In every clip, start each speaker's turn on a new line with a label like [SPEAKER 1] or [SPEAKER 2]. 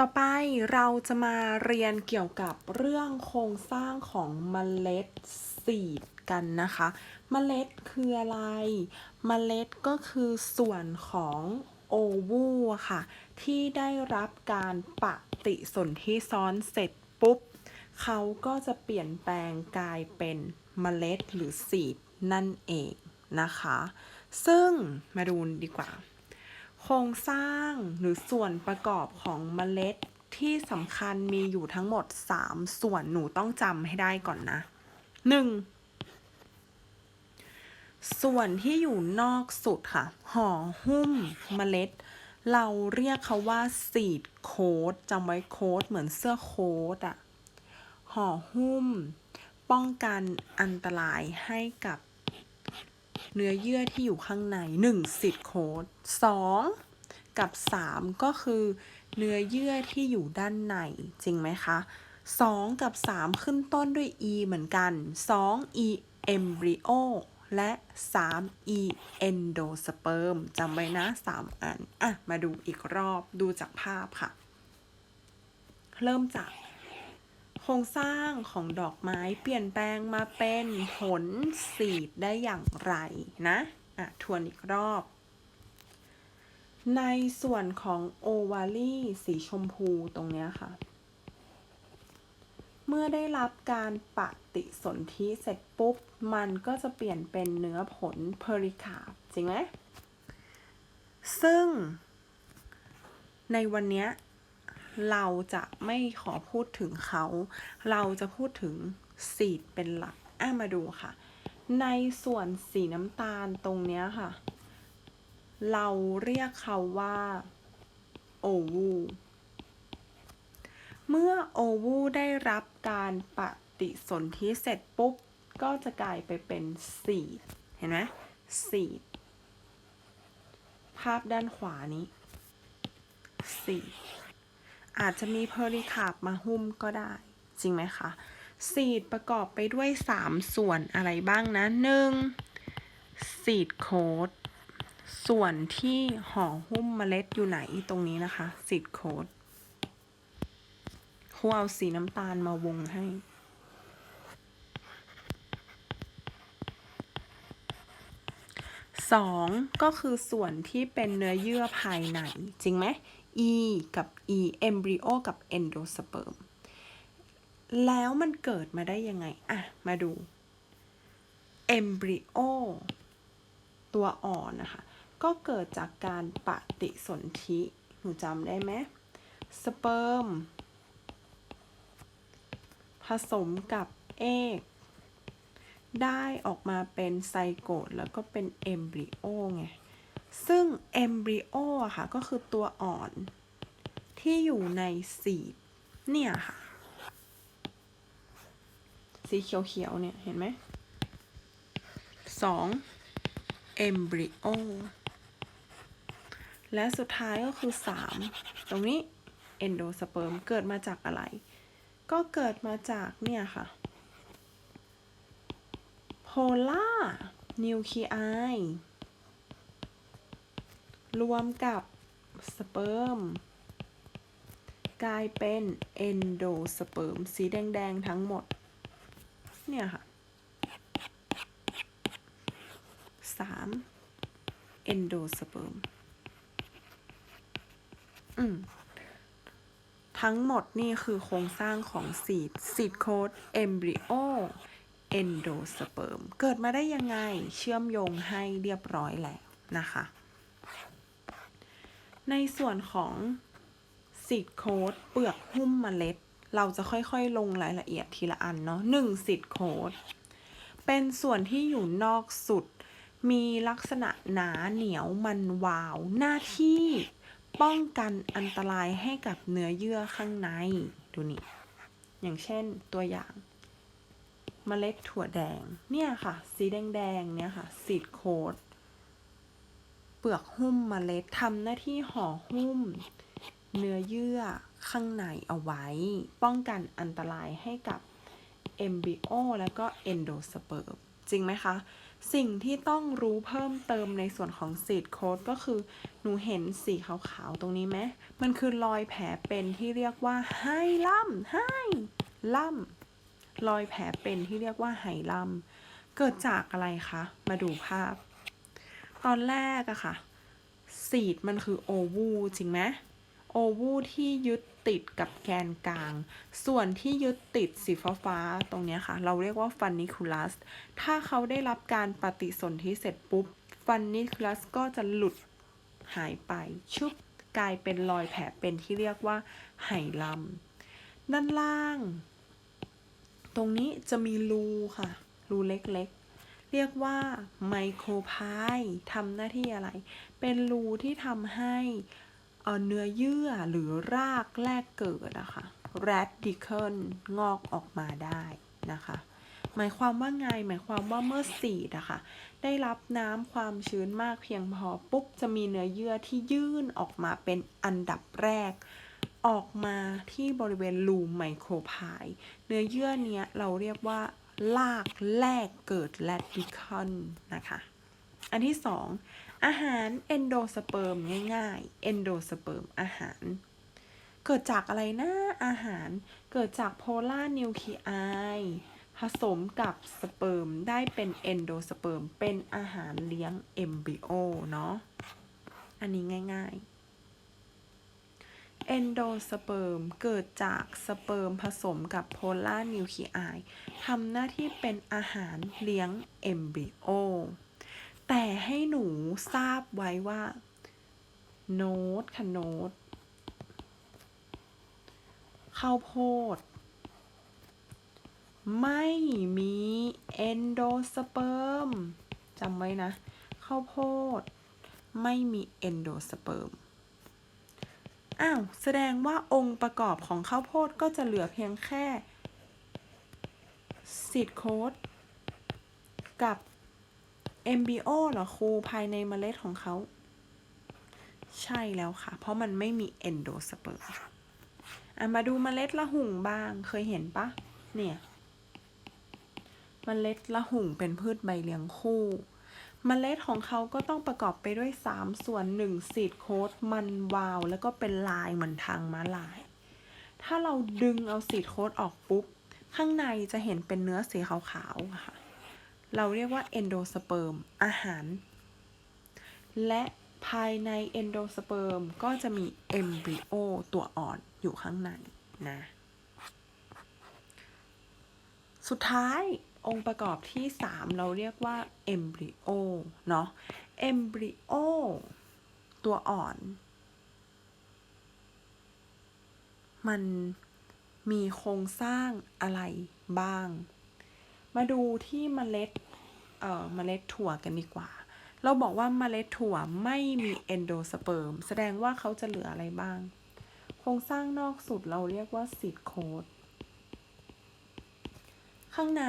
[SPEAKER 1] ต่อไปเราจะมาเรียนเกี่ยวกับเรื่องโครงสร้างของเมล็ดซีดกันนะคะ เมล็ดคืออะไร เมล็ดก็คือส่วนของโอวูค่ะ ที่ได้รับการปฏิสนธิซ้อนเสร็จปุ๊บ เขาก็จะเปลี่ยนแปลงกลายเป็นเมล็ดหรือซีดนั่นเองนะคะ ซึ่งมาดูดีกว่า โครงสร้างหรือส่วนประกอบของเมล็ดที่สำคัญมีอยู่ทั้งหมด 3 ส่วนหนูต้องจำให้ได้ก่อนนะ 1. ส่วนที่อยู่นอกสุดค่ะ ห่อหุ้มเมล็ด เราเรียกเขาว่าซีดโค้ดจำไว้โค้ดเหมือนเสื้อโค้ดอะห่อหุ้ม ป้องกันอันตรายให้กับ เนื้อเยื่อที่อยู่ข้างใน1ซีดโคด2กับ 3 ก็คือ เนื้อเยื่อที่อยู่ด้านใน จริงไหมคะ 2 กับ 3 ขึ้นต้นด้วย e เหมือนกัน 2 e embryo และ 3 e endosperm จำไว้นะ 3 อัน อะ มาดูอีกรอบดูจากภาพค่ะ เริ่มจาก ครงสร้างของดอกไม้เปลี่ยนแปลงมาเป็นผลสีดได้อย่างไรนะอะทวนอีกรอบ ในส่วนของโอวาลีสีชมพูตรงเนี้ยค่ะ เมื่อได้รับการปฏิสนธิเสร็จปุ๊บ มันก็จะเปลี่ยนเป็นเนื้อผลเพริคาร์ปจริงไหมซึ่ง ในวันเนี้ย เราจะไม่ขอพูดถึงเขา เราจะพูดถึงสีเป็นหลักอะมาดูค่ะ ในส่วนสีน้ำตาลตรงเนี้ยค่ะ เราเรียกเขาว่าโอวูเมื่อโอวูได้รับการปฏิสนธิเสร็จปุ๊บ ก็จะกลายไปเป็นสีเห็นไหมสีภาพด้านขวานี้สี อาจจะมีเพอริคาร์ปมาหุ้มก็ได้ จริงไหมคะสีดประกอบไปด้วย 3 ส่วนอะไรบ้างนะ 1. สีดโค้ดส่วนที่ห่อหุ้มเมล็ดอยู่ไหนตรงนี้นะคะสีดโค้ดครูเอาสีน้ำตาลมาวงให้ สองก็คือส่วนที่เป็นเนื้อเยื่อภายใน จริงไหม E กับ E embryo กับ endosperm แล้วมันเกิดมาได้ยังไง อะ มาดู embryo ตัวอ่อนนะคะ ก็เกิดจากการปฏิสนธิหนูจำได้ไหมสเปิร์มผสมกับเอกได้ออกมาเป็นไซโกตแล้วก็เป็นเอมบริโอไง ซึ่งเอมบริโออะค่ะ ก็คือตัวอ่อนที่อยู่ในสีเนี่ยค่ะ สีเขียวๆเนี่ย เห็นไหมสองเอมบริโอและสุดท้ายก็คือ 3 ตรงนี้เอนโดสเปิร์มเกิดมาจากอะไร ก็เกิดมาจากเนี่ยค่ะโพล่านิวคลีไอ รวมกับสเปิร์มกลายเป็นเอนโดสเปิร์มสีแดง ๆ ทั้งหมด เนี่ยค่ะ 3. เอนโดสเปิร์มอืมทั้งหมดนี่คือโครงสร้างของซีดซีดโคดเอมบริโอเอนโดสเปิร์มเกิดมาได้ยังไงเชื่อมโยงให้เรียบร้อยแล้วนะคะ ในส่วนของซีดโคดเปลือกหุ้มเมล็ด เราจะค่อยๆ ลงรายละเอียดทีละอันเนาะหนึ่งซีดโคดเป็นส่วนที่อยู่นอกสุด มีลักษณะหนาเหนียวมันวาว หน้าที่ป้องกันอันตรายให้กับเนื้อเยื่อข้างใน ดูนี่ อย่างเช่นตัวอย่างเมล็ดถั่วแดง เนี่ยค่ะ สีแดงๆ เนี่ยค่ะซีดโคด ลือกหุ้มเมล็ดทำหน้าที่ห่อหุ้ม เนื้อเยื่อข้างในเอาไว้ ป้องกันอันตรายให้กับเอมบิโอแล้วก็เอนโดสเปิร์มจริงไหมคะ สิ่งที่ต้องรู้เพิ่มเติมในส่วนของซีดโค้ดก็คือ หนูเห็นสีขาวๆ ตรงนี้ไหมมันคือรอยแผลเป็นที่เรียกว่าไฮลัมไฮลัมรอยแผลเป็นที่เรียกว่าไฮลัมเกิดจากอะไรคะ มาดูภาพ ตอนแรกอะค่ะ ซีดมันคือโอวูจริงไหมโอวูที่ยึดติดกับแกนกลาง ส่วนที่ยึดติดสีฟ้าฟาๆตรงนี้ค่ะ เราเรียกว่าฟันนิคูลัส ถ้าเขาได้รับการปฏิสนธิเสร็จปุ๊บ ฟันนิคูลัสก็จะหลุดหายไป ชุบกลายเป็นรอยแผลเป็นที่เรียกว่าไหลำด้านล่าง ตรงนี้จะมีรูค่ะ รูเล็ก เรียกว่าไมโครพายทำหน้าที่อะไร เป็นรูที่ทำให้เนื้อเยื่อหรือรากแรกเกิดอะคะ radical งอกออกมาได้นะคะ หมายความว่าไง หมายความว่าเมื่อสีดอะค่ะได้รับน้ำความชื้นมากเพียงพอปุ๊บจะมีเนื้อเยื่อที่ยื่นออกมาเป็นอันดับแรกออกมาที่บริเวณรูไมโครพาย เนื้อเยื่อเนี้ยเราเรียกว่า ลากแรกเกิด radical นะคะ อันที่สองอาหารเอนโดสเปิร์มง่ายๆเอนโดสเปิร์มอาหาร เกิดจากอะไรนะอาหารเกิดจากโพลาร์นิวคลีไอผสมกับสเปิร์มได้เป็นเอนโดสเปิร์มเป็นอาหารเลี้ยงเอมบริโอเนาะอันนี้ง่าย ๆ เอนโดสเปิร์มเกิดจากสเปิร์มผสมกับโพลาร์นิวคลีไอทำหน้าที่เป็นอาหารเลี้ยงเอมบริโอ แต่ให้หนูทราบไว้ว่า โน้ตค่ะโน้ตข้าวโพด ไม่มีเอนโดสเปิร์มจำไว้นะ ข้าวโพด ไม่มีเอนโดสเปิร์ม อ้าวแสดงว่าองค์ประกอบของข้าวโพดก็จะเหลือเพียงแค่ซีดโค้ดกับเอมบิโอเหรอครูภายในเมล็ดของเขา ใช่แล้วค่ะ เพราะมันไม่มีเอนโดสเปิร์มอะมาดูเมล็ดละหุ่งบ้างเคยเห็นปะเนี่ยเมล็ดละหุ่งเป็นพืชใบเลี้ยงคู่ เมล็ดของเขาก็ต้องประกอบไปด้วย 3 ส่วน1ซีดโค้ดมันวาว แล้วก็เป็นลายเหมือนทางม้าลาย ถ้าเราดึงเอาซีดโค้ดออกปุ๊บ ข้างในจะเห็นเป็นเนื้อสีขาวๆค่ะ เราเรียกว่าเอนโดสเปิร์มอาหาร และภายในเอนโดสเปิร์มก็จะมีเอมบริโอตัวอ่อนอยู่ข้างในนะ สุดท้าย องค์ประกอบที่ 3 เราเรียกว่าเอมบริโอเนาะเอมบริโอตัวอ่อน มันมีโครงสร้างอะไรบ้าง มาดูที่เมล็ดเอ่อเมล็ดถั่วกันดีกว่า เราบอกว่าเมล็ดถั่วไม่มีเอนโดสเปิร์มแสดงว่าเขาจะเหลืออะไรบ้าง โครงสร้างนอกสุดเราเรียกว่าซีดโค้ด ข้างใน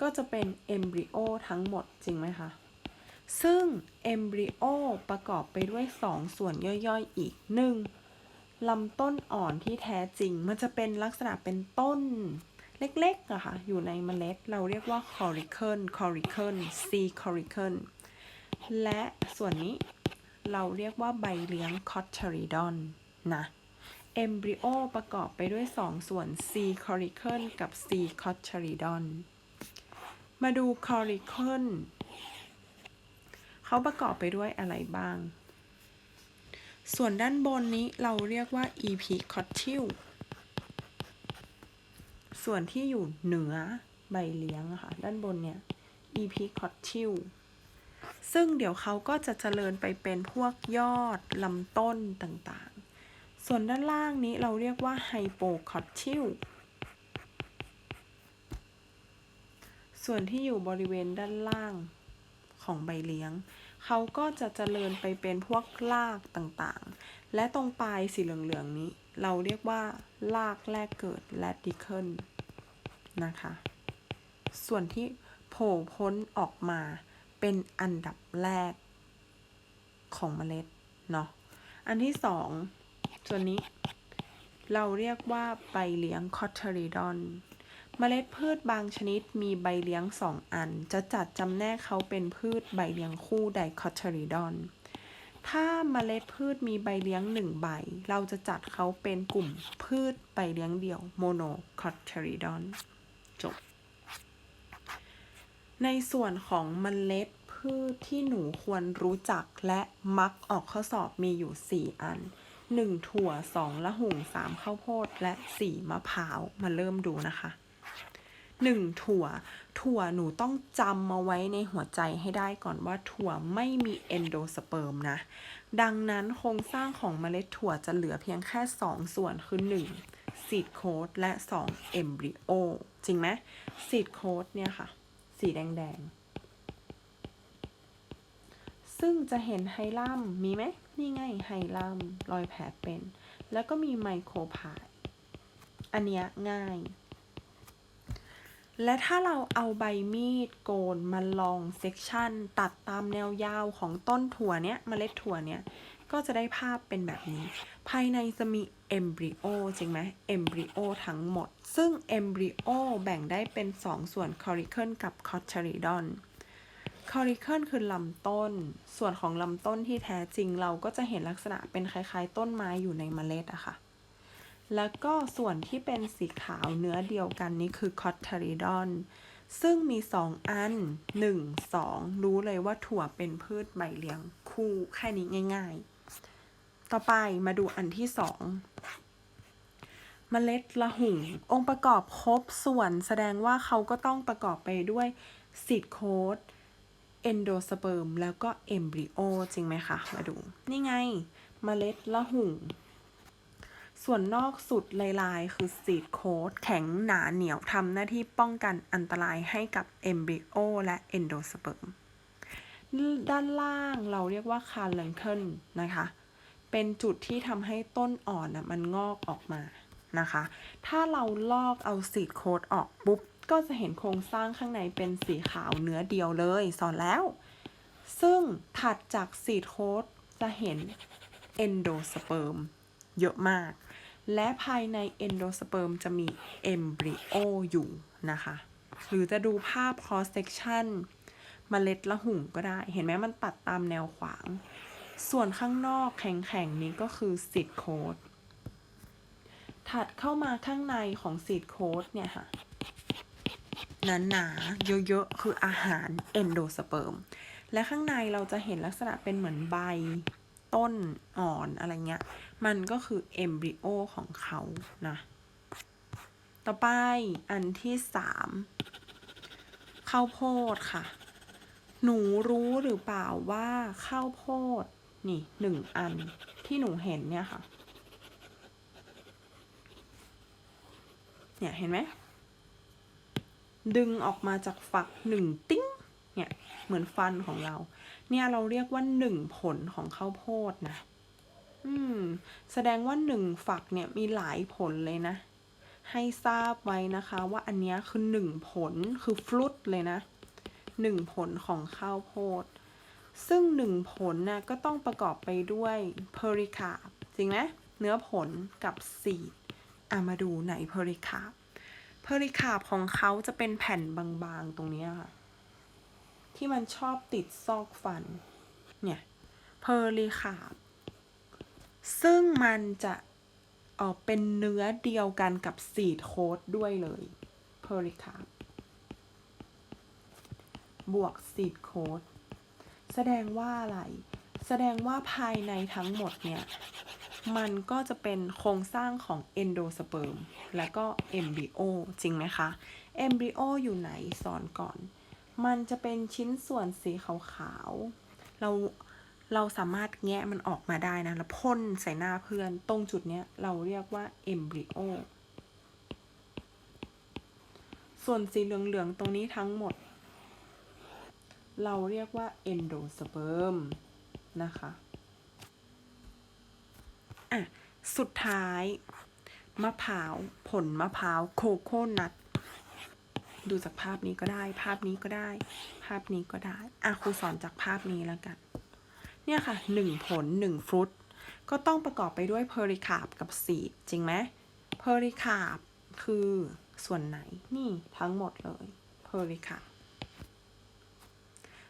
[SPEAKER 1] ก็จะเป็นเอมบริโอทั้งหมดจริงไหมคะ ซึ่งเอมบริโอประกอบไปด้วย 2 ส่วนย่อยๆอีก 1. ลำต้นอ่อนที่แท้จริง มันจะเป็นลักษณะเป็นต้นเล็กๆอะค่ะ อยู่ในเมล็ดเราเรียกว่า coricle coricle C coricle และส่วนนี้เราเรียกว่าใบเลี้ยง cotyledon นะ เอมบริโอประกอบไปด้วย 2 ส่วน C coricle กับ C cotyledon มาดู coricle เขาประกอบไปด้วยอะไรบ้าง ส่วนด้านบนนี้เราเรียกว่า epicotyle ส่วนที่อยู่เหนือใบเลี้ยงค่ะ ด้านบนเนี่ย epicotyle ซึ่งเดี๋ยวเขาก็จะเจริญไปเป็นพวกยอดลำต้นต่าง ส่วนด้านล่างนี้เราเรียกว่า hypocotyle ส่วนที่อยู่บริเวณด้านล่างของใบเลี้ยง เขาก็จะเจริญไปเป็นพวกรากต่างๆ และตรงปลายสีเหลืองๆนี้ เราเรียกว่ารากแรกเกิด radical นะคะ ส่วนที่โผล่พ้นออกมาเป็นอันดับแรกของเมล็ดเนาะ อันที่สอง ส่วนนี้ เราเรียกว่าใบเลี้ยง cotyledon ใบเมล็ดพืชบางชนิดมีใบเลี้ยงสองอัน จะจัดจำแนกเขาเป็นพืชใบเลี้ยงคู่ไดคอ t ริดอน ถ้าเมล็ดพืชมีใบเลี้ยงหนึ่งใบ เราจะจัดเขาเป็นกลุ่มพืชใบเลี้ยงเดี่ยวโมโนคอ t ริดอนจบ ในส่วนของเมล็ดพืชที่หนูควรรู้จักและมักออกข้อสอบมีอยู่ 4 อัน 1 ถั่ว 2 ละหุ่ง 3 ข้าวโพด และ 4 มะพร้าว มาเริ่มดูนะคะ 1. ถั่ว ถั่วหนูต้องจำมาไว้ในหัวใจให้ได้ก่อนว่าถั่วไม่มีเอนโดสเปิร์มนะ ดังนั้นโครงสร้างของเมล็ดถั่วจะเหลือเพียงแค่ 2 ส่วนคือ 1. ซีดโคดและ 2. เอมบริโอ จริงไหมซีดโคดเนี่ยค่ะ สีแดงๆ ซึ่งจะเห็นไฮลัมมีไหมนี่ไงไฮลัมรอยแผลเป็น แล้วก็มีไมโครพายอันเนี้ยง่าย และถ้าเราเอาใบมีดโกนมาลองเซกชันตัดตามแนวยาวของต้นถั่วเนี้ยเมล็ดถั่วเนี้ยก็จะได้ภาพเป็นแบบนี้ ภายในจะมีเอมบริโอจริงไหมเอมบริโอทั้งหมด ซึ่งเอมบริโอแบ่งได้เป็น 2 ส่วนคอริเคิลกับคอ t ริดอน คอริเคิลคือลำต้น ส่วนของลำต้นที่แท้จริงเราก็จะเห็นลักษณะเป็นคล้ายๆ ต้นไม้อยู่ในเมล็ดอะค่ะ แล้วก็ส่วนที่เป็นสีขาวเนื้อเดียวกันนี้คือคอ t ริดอน ซึ่งมี 2 อัน 1 2 รู้เลยว่าถั่วเป็นพืชใบเลี้ยงคู่แค่นี้ง่าย ๆ ต่อไปมาดูอันที่2เมล็ดละหุ่ง องค์ประกอบครบส่วนแสดงว่าเขาก็ต้องประกอบไปด้วยซีดโค้ด เอนโดสเปิร์มแล้วก็เอมบริโอจริงไหมคะ มาดู นี่ไงเมล็ดละหุ่ง ส่วนนอกสุดลายๆ คือซีดโคดแข็งหนาเหนียวทำหน้าที่ป้องกันอันตรายให้กับเอมบริโอและเอนโดสเปิร์มด้านล่างเราเรียกว่าคาร์เลนเคิลนะคะ เป็นจุดที่ทำให้ต้นอ่อนนะมันงอกออกมานะคะ ถ้าเราลอกเอาซีดโคดออกปุ๊บ ก็จะเห็นโครงสร้างข้างในเป็นสีขาวเนื้อเดียวเลยสอนแล้ว ซึ่งถัดจากซีดโคดจะเห็นเอนโดสเปิร์มเยอะมาก และภายในเอนโดสเปิร์มจะมีเอมบริโออยู่นะคะ หรือจะดูภาพ cross section เมล็ดละหุ่งก็ได้ เห็นไหมมันตัดตามแนวขวาง ส่วนข้างนอกแข็งๆนี้ก็คือซีดโคดถัดเข้ามาข้างในของซีดโคดเนี่ยค่ะ หนาๆเยอะๆ คืออาหารเอนโดสเปิร์ม และข้างในเราจะเห็นลักษณะเป็นเหมือนใบต้นอ่อนอะไรเงี้ย มันก็คือเอมบริโอของเขานะ ต่อไปอันที่สามข้าวโพดค่ะ หนูรู้หรือเปล่าว่าข้าวโพด นี่หนึ่งอันที่หนูเห็นเนี่ยค่ะ เนี่ยเห็นไหม ดึงออกมาจากฝักหนึ่งติ้งเนี่ยเหมือนฟันของเรา เนี่ยเราเรียกว่าหนึ่งผลของข้าวโพดนะอืมแสดงว่าหนึ่งฝักเนี่ยมีหลายผลเลยนะ ให้ทราบไว้นะคะว่าอันนี้คือหนึ่งผลคือฟลุตเลยนะหนึ่งผลของข้าวโพด ซึ่งหนึ่งผลนะก็ต้องประกอบไปด้วยเพริคาบจริงไหมเนื้อผลกับซีดอะมาดูไหนเพริคาบ อริคาบของเขาจะเป็นแผ่นบางๆตรงนี้ค่ะ ที่มันชอบติดซอกฟัน เนี่ยเพอริคาบซึ่งมันจะออเป็นเนื้อเดียวกันกับซีดโคดด้วยเลยเพอริคาบบวกซีดโคดแสดงว่าอะไร แสดงว่าภายในทั้งหมดเนี่ย มันก็จะเป็นโครงสร้างของเอนโดสเปิร์มและก็เอมบริโอจริงไหมคะเอมบริโออยู่ไหนสอนก่อน มันจะเป็นชิ้นส่วนสีขาวๆ เราเราสามารถแงะมันออกมาได้นะ แล้วพ่นใส่หน้าเพื่อนตรงจุดเนี้ยเราเรียกว่าเอมบริโอส่วนสีเหลืองๆ ตรงนี้ทั้งหมด เราเรียกว่าเอนโดสเปิร์มนะคะ อะ สุดท้าย มะพร้าว ผลมะพร้าวโคโค่นัทดูจากภาพนี้ก็ได้ ภาพนี้ก็ได้ ภาพนี้ก็ได้อะครูสอนจากภาพนี้แล้วกัน เนี่ยค่ะหนึ่งผลหนึ่งฟรุต ก็ต้องประกอบไปด้วยเพอริคาบกับซีดจริงไหมเพอริคาบคือส่วนไหน นี่ทั้งหมดเลยเพอริคาบ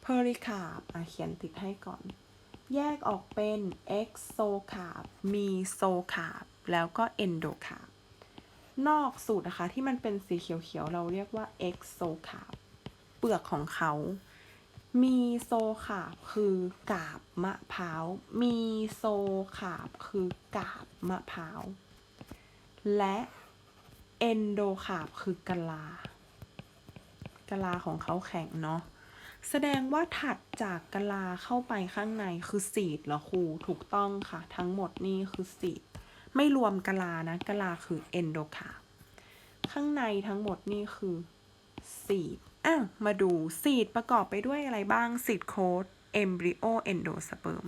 [SPEAKER 1] เพอริคาบอะเขียนติดให้ก่อน แยกออกเป็นเอ็กโซคาบมีโซคาร์บแล้วก็เอนโดคาบนอกสูตรนะคะที่มันเป็นสีเขียวๆ เราเรียกว่าเอ็กโซคาบเปลือกของเขา มีโซคาร์บคือกาบมะพร้าว มีโซคาร์บคือกาบมะพร้าว และเอนโดคาบคือกะลากะลาของเขาแข็งเนาะ แสดงว่าถัดจากกะลาเข้าไปข้างในคือสีดเหรอครูถูกต้องค่ะ ทั้งหมดนี่คือสีด ไม่รวมกะลานะกะลาคือเอนโดคาข้างในทั้งหมดนี่คือสีดอ้าวมาดูสีดประกอบไปด้วยอะไรบ้างสีดโค้ดเอมบริโอเอนโดสเปิร์ม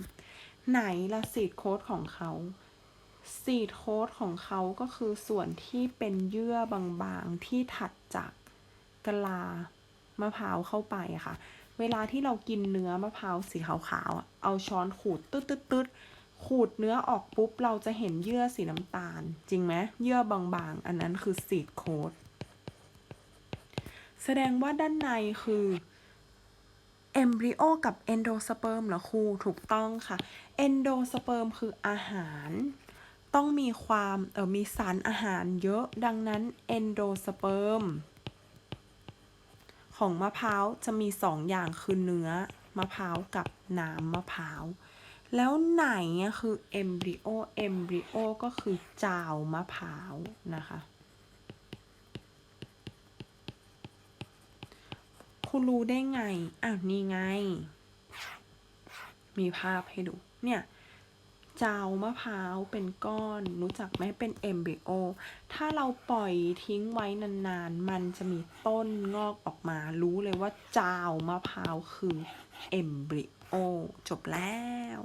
[SPEAKER 1] ไหนละสีดโค้ดของเขาสีดโค้ดของเขาก็คือส่วนที่เป็นเยื่อบางๆที่ถัดจากกะลามะพร้าวเข้าไปค่ะ เวลาที่เรากินเนื้อมะพร้าวสีขาวๆเอาช้อนขูดตึ๊ดตึ๊ดตึ๊ดขูดเนื้อออกปุ๊บ เราจะเห็นเยื่อสีน้ำตาล จริงไหมเยื่อบางๆ อันนั้นคือสีดโค้ดแสดงว่าด้านในคือเอมบริโอกับเอนโดสเปิร์มเหรอครูถูกต้องค่ะเอนโดสเปิร์มคืออาหาร ต้องมีความเออมีสารอาหารเยอะดังนั้นเอนโดสเปิร์ม ของมะพร้าวจะมีสองอย่างคือเนื้อมะพร้าวกับน้ำมะพร้าว แล้วไหนคือเอมบริโอ เอมบริโอก็คือจาวมะพร้าวนะคะ คุณรู้ได้ไง อ้าวนี่ไง มีภาพให้ดู เนี่ย จาวมะพร้าวเป็นก้อน รู้จักไหมเป็นเอมบริโอ ถ้าเราปล่อยทิ้งไว้นานๆ มันจะมีต้นงอกออกมา รู้เลยว่าจาวมะพร้าวคือเอมบริโอ จบแล้ว